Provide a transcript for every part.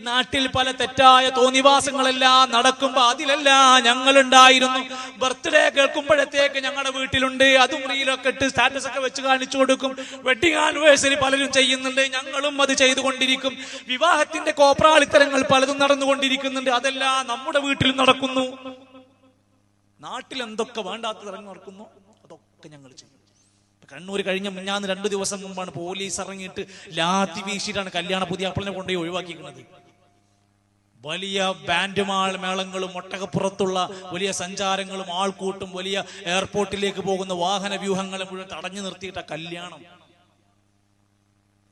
നാട്ടിൽ പല തെറ്റായ തോന്നിവാസങ്ങളെല്ലാം നടക്കുമ്പോ അതിലെല്ലാം ഞങ്ങൾ ഉണ്ടായിരുന്നു ബർത്ത്ഡേ കേൾക്കുമ്പോഴത്തേക്ക് ഞങ്ങളുടെ വീട്ടിലുണ്ട് അതും റീലൊക്കെ ഇട്ട് സ്റ്റാറ്റസ് ഒക്കെ വെച്ച് കാണിച്ചു കൊടുക്കും. വെഡിങ് ആനിവേഴ്സറി പലരും ചെയ്യുന്നുണ്ട് ഞങ്ങളും അത് ചെയ്തുകൊണ്ടിരിക്കും. വിവാഹത്തിന്റെ കോപ്രാളിത്തരങ്ങൾ പലതും നടന്നുകൊണ്ടിരിക്കുന്നുണ്ട് അതെല്ലാം നമ്മുടെ വീട്ടിലും നടക്കുന്നു. നാട്ടിൽ എന്തൊക്കെ വേണ്ടാത്ത തരങ്ങൾ നടക്കുന്നു? അതൊക്കെ ഞങ്ങൾ ചെയ്യും. കണ്ണൂർ കഴിഞ്ഞ ഞാൻ രണ്ടു ദിവസം മുമ്പാണ് പോലീസ് ഇറങ്ങിയിട്ട് ലാത്തി വീശിയിട്ടാണ് കല്യാണ പുതിയ അപ്പളിനെ കൊണ്ടുപോയി ഒഴിവാക്കിക്കുന്നത് വലിയ ബാൻഡ് മാൾ മേളങ്ങളും ഒട്ടകപ്പുറത്തുള്ള വലിയ സഞ്ചാരങ്ങളും ആൾക്കൂട്ടും വലിയ എയർപോർട്ടിലേക്ക് പോകുന്ന വാഹന വ്യൂഹങ്ങളും മുഴുവൻ തടഞ്ഞു നിർത്തിയിട്ട കല്യാണം.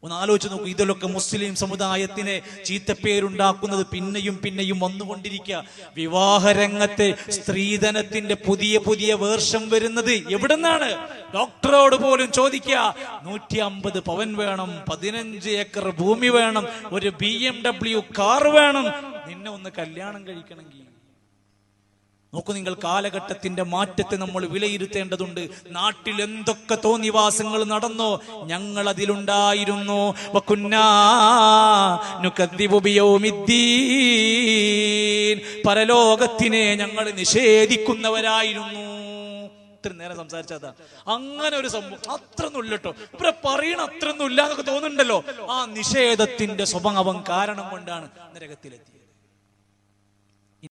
ഒന്ന് ആലോചിച്ച് നോക്കൂ ഇതിലൊക്കെ മുസ്ലിം സമുദായത്തിനെ ചീത്തപ്പേരുണ്ടാക്കുന്നത് പിന്നെയും പിന്നെയും വന്നുകൊണ്ടിരിക്കുക. വിവാഹരംഗത്തെ സ്ത്രീധനത്തിന്റെ പുതിയ പുതിയ വേർഷം വരുന്നത് എവിടുന്നാണ്? ഡോക്ടറോട് പോലും ചോദിക്കുക നൂറ്റി അമ്പത് പവൻ വേണം പതിനഞ്ച് ഏക്കർ ഭൂമി വേണം ഒരു ബി എം ഡബ്ല്യു കാർ വേണം നിന്നെ ഒന്ന് കല്യാണം കഴിക്കണമെങ്കിൽ. നോക്കൂ നിങ്ങൾ കാലഘട്ടത്തിന്റെ മാറ്റത്തെ നമ്മൾ വിലയിരുത്തേണ്ടതുണ്ട്. നാട്ടിൽ എന്തൊക്കെ തോന്നിവാസങ്ങൾ നടന്നോ ഞങ്ങൾ അതിലുണ്ടായിരുന്നു. പരലോകത്തിനെ ഞങ്ങൾ നിഷേധിക്കുന്നവരായിരുന്നു. ഇത്ര നേരം സംസാരിച്ചതാ അങ്ങനെ ഒരു സംഭവം. അത്രയൊന്നും ഇല്ല കേട്ടോ പറയണ അത്രയൊന്നും ഇല്ല എന്നൊക്കെ തോന്നുന്നുണ്ടല്ലോ. ആ നിഷേധത്തിന്റെ സ്വഭാവം കാരണം കൊണ്ടാണ് നരകത്തിലെത്തിയത്